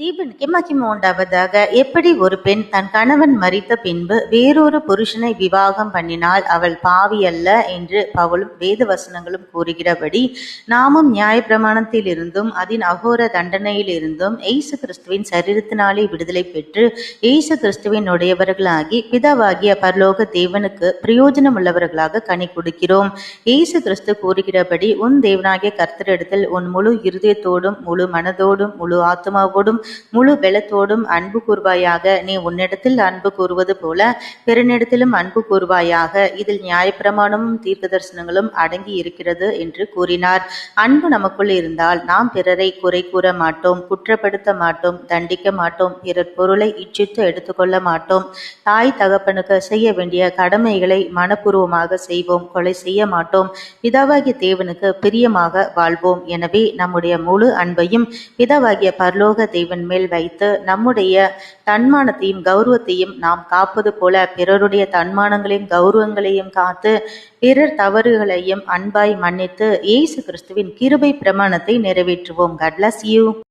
தேவனுக்கு மகிமை உண்டாவதாக. எப்படி ஒரு பெண் தன் கணவன் மறித்த பின்பு வேறொரு புருஷனை விவாகம் பண்ணினால் அவள் பாவி அல்ல என்று பவுலும் வேத வசனங்களும் கூறுகிறபடி நாமும் நியாயப்பிரமாணத்தில் இருந்தும் அதன் அகோர தண்டனையில் இருந்தும் கிறிஸ்துவின் சரீரத்தினாலே விடுதலை பெற்று இயேசு கிறிஸ்துவின் உடையவர்களாகி பிதாவாகிய பரலோக தேவனுக்கு பிரயோஜனம் உள்ளவர்களாக கனி கொடுக்கிறோம். எய்சு கிறிஸ்து கூறுகிறபடி உன் தேவனாகிய கர்த்தரிடத்தில் உன் முழு இருதயத்தோடும் முழு மனதோடும் முழு ஆத்மாவோடும் முழு பலத்தோடும் அன்பு கூறுவாயாக. நீ உன்னிடத்தில் அன்பு கூறுவது போல பெருநிடத்திலும் அன்பு கூறுவாயாக. இதில் நியாயப்பிரமாணமும் தீர்க்க தரிசனங்களும் அடங்கி இருக்கிறது என்று கூறினார். அன்பு நமக்குள் இருந்தால் நாம் பிறரை குறை கூற மாட்டோம் குற்றப்படுத்த மாட்டோம் தண்டிக்க மாட்டோம் பிறர் பொருளை இச்சித்து எடுத்துக்கொள்ள மாட்டோம். தாய் தகப்பனுக்கு செய்ய வேண்டிய கடமைகளை மனப்பூர்வமாக செய்வோம் கொலை செய்ய மாட்டோம். பிதாவாகிய தேவனுக்கு பிரியமாக வாழ்வோம். எனவே நம்முடைய முழு அன்பையும் பிதாவாகிய பரலோக தேவன் மேல் வைத்து நம்முடைய தன்மானத்தையும் கௌரவத்தையும் நாம் காப்பது போல பிறருடைய தன்மானங்களையும் கௌரவங்களையும் காத்து பிறர் தவறுகளையும் அன்பாய் மன்னித்து இயேசு கிறிஸ்துவின் கிருபை பிரமாணத்தை நிறைவேற்றுவோம். கட்லஸ் யூ